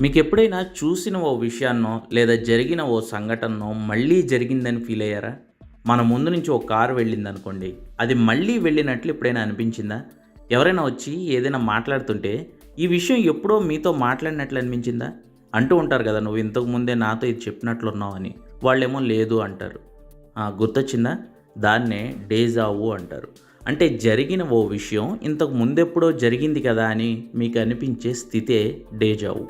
మీకు ఎప్పుడైనా చూసిన ఓ విషయాన్నో లేదా జరిగిన ఓ సంఘటనో మళ్ళీ జరిగిందని ఫీల్ అయ్యారా? మన ముందు నుంచి ఓ కారు వెళ్ళింది అనుకోండి అది మళ్ళీ వెళ్ళినట్లు ఎప్పుడైనా అనిపించిందా? ఎవరైనా వచ్చి ఏదైనా మాట్లాడుతుంటే ఈ విషయం ఎప్పుడో మీతో మాట్లాడినట్లు అనిపించిందా? అంటూ ఉంటారు కదా నువ్వు ఇంతకు ముందే నాతో ఇది చెప్పినట్లున్నావు అని. వాళ్ళేమో లేదు అంటారు. గుర్తొచ్చిందా? దాన్నే డేజావు అంటారు. అంటే జరిగిన ఓ విషయం ఇంతకు ముందెప్పుడో జరిగింది కదా అని మీకు అనిపించే స్థితే డేజావు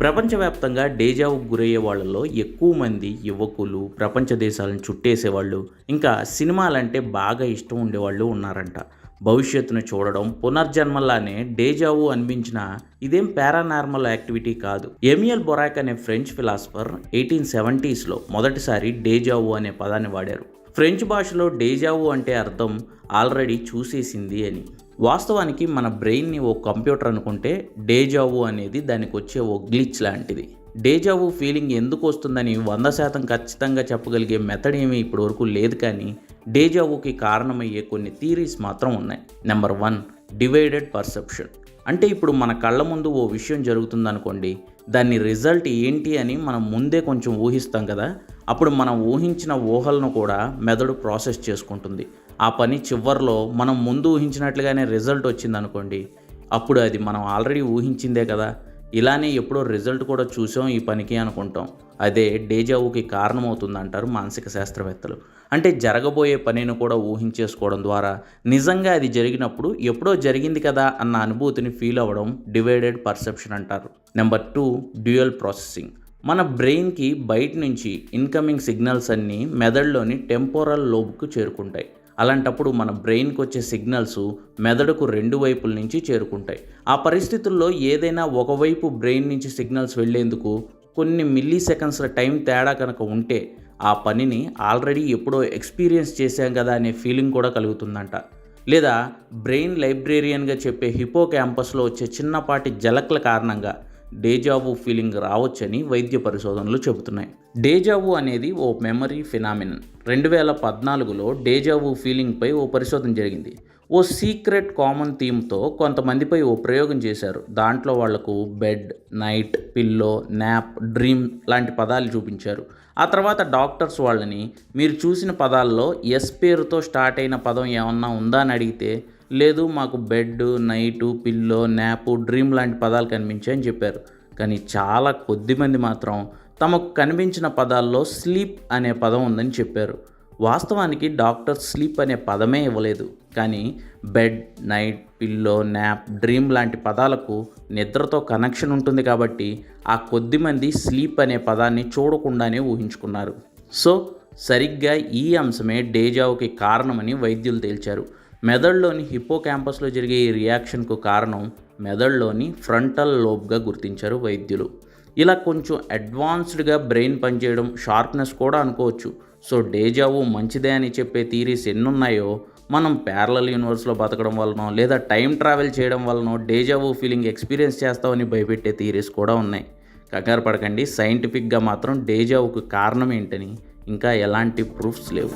ప్రపంచవ్యాప్తంగా డేజావు గురయ్యే వాళ్ళలో ఎక్కువ మంది యువకులు ప్రపంచ దేశాలను చుట్టేసేవాళ్ళు ఇంకా సినిమాలంటే బాగా ఇష్టం ఉండేవాళ్ళు ఉన్నారంట. భవిష్యత్తును చూడడం పునర్జన్మలానే డేజావు అనిపించిన ఇదేం పారానార్మల్ యాక్టివిటీ కాదు. ఎమియల్ బొరాక్ అనే ఫ్రెంచ్ ఫిలాసఫర్ ఎయిటీన్ సెవెంటీస్లో మొదటిసారి డేజావు అనే పదాన్ని వాడారు. ఫ్రెంచ్ భాషలో డేజావు అంటే అర్థం ఆల్రెడీ చూసేసింది అని. వాస్తవానికి మన బ్రెయిన్ని ఓ కంప్యూటర్ అనుకుంటే డేజావు అనేది దానికి వచ్చే ఓ గ్లిచ్ లాంటిది. డేజావు ఫీలింగ్ ఎందుకు వస్తుందని వంద శాతం ఖచ్చితంగా చెప్పగలిగే మెథడ్ ఏమీ ఇప్పటివరకు లేదు కానీ డేజావుకి కారణమయ్యే కొన్ని థీరీస్ మాత్రం ఉన్నాయి. Number one divided perception. అంటే ఇప్పుడు మన కళ్ళ ముందు ఓ విషయం జరుగుతుందనుకోండి దాని రిజల్ట్ ఏంటి అని మనం ముందే కొంచెం ఊహిస్తాం కదా అప్పుడు మనం ఊహించిన ఊహలను కూడా మెదడు ప్రాసెస్ చేసుకుంటుంది. ఆ పని చివర్లో మనం ముందు ఊహించినట్లుగానే రిజల్ట్ వచ్చిందనుకోండి అప్పుడు అది మనం ఆల్రెడీ ఊహించిందే కదా. ఇలానే ఎప్పుడో రిజల్ట్ కూడా చూసాం ఈ పనికి అనుకుంటాం. అదే డేజావుకి కారణమవుతుంది అంటారు మానసిక శాస్త్రవేత్తలు. అంటే జరగబోయే పనిని కూడా ఊహించేసుకోవడం ద్వారా నిజంగా అది జరిగినప్పుడు ఎప్పుడో జరిగింది కదా అన్న అనుభూతిని ఫీల్ అవ్వడం డివైడెడ్ పర్సెప్షన్ అంటారు. Number two dual processing. మన బ్రెయిన్కి బయట నుంచి ఇన్కమింగ్ సిగ్నల్స్ అన్నీ మెదడులోని టెంపోరల్ లోబ్కు చేరుకుంటాయి. అలాంటప్పుడు మన బ్రెయిన్కి వచ్చే సిగ్నల్స్ మెదడుకు రెండు వైపుల నుంచి చేరుకుంటాయి. ఆ పరిస్థితుల్లో ఏదైనా ఒకవైపు బ్రెయిన్ నుంచి సిగ్నల్స్ వెళ్ళేందుకు కొన్ని మిల్లీ సెకండ్స్ల టైం తేడా కనుక ఉంటే ఆ పనిని ఆల్రెడీ ఎప్పుడో ఎక్స్పీరియన్స్ చేశాం కదా అనే ఫీలింగ్ కూడా కలుగుతుందంట. లేదా బ్రెయిన్ లైబ్రేరియన్గా చెప్పే హిపో క్యాంపస్లో వచ్చే చిన్నపాటి జలక్ల కారణంగా డేజావు ఫీలింగ్ రావచ్చని వైద్య పరిశోధనలు చెబుతున్నాయి. డేజావు అనేది ఓ మెమరీ ఫినామినన్ రెండు వేల పద్నాలుగులో డేజావు ఫీలింగ్పై ఓ పరిశోధన జరిగింది. ఓ సీక్రెట్ కామన్ థీమ్తో కొంతమందిపై ఓ ప్రయోగం చేశారు. దాంట్లో వాళ్ళకు bed night pillow nap dream లాంటి పదాలు చూపించారు. ఆ తర్వాత డాక్టర్స్ వాళ్ళని మీరు చూసిన పదాల్లో ఎస్ పేరుతో స్టార్ట్ అయిన పదం ఏమన్నా ఉందా? అని అడిగితే లేదు మాకు bed night pillow nap dream లాంటి పదాలు కనిపించాయని చెప్పారు. కానీ చాలా కొద్ది మంది మాత్రం తమకు కనిపించిన పదాల్లో స్లీప్ అనే పదం ఉందని చెప్పారు. వాస్తవానికి డాక్టర్ స్లీప్ అనే పదమే ఇవ్వలేదు. కానీ bed night pillow nap dream లాంటి పదాలకు నిద్రతో కనెక్షన్ ఉంటుంది కాబట్టి ఆ కొద్ది మంది స్లీప్ అనే పదాన్ని చూడకుండానే ఊహించుకున్నారు. సో సరిగ్గా ఈ అంశమే డేజావుకి కారణమని వైద్యులు తేల్చారు. మెదడులోని హిప్పో క్యాంపస్లో జరిగే ఈ రియాక్షన్కు కారణం మెదడులోని ఫ్రంటల్ లోబ్గా గుర్తించారు వైద్యులు. ఇలా కొంచెం అడ్వాన్స్డ్గా బ్రెయిన్ పనిచేయడం షార్ప్నెస్ కూడా అనుకోవచ్చు. సో డేజావు మంచిదే అని చెప్పే థీరీస్ ఎన్నున్నాయో మనం ప్యారలల్ యూనివర్స్లో బతకడం వలనో లేదా టైం ట్రావెల్ చేయడం వలనో డేజావు ఫీలింగ్ ఎక్స్పీరియన్స్ చేస్తామని భయపెట్టే థీరీస్ కూడా ఉన్నాయి. కంగారు పడకండి సైంటిఫిక్గా మాత్రం డేజావుకు కారణం ఏంటని ఇంకా ఎలాంటి ప్రూఫ్స్ లేవు.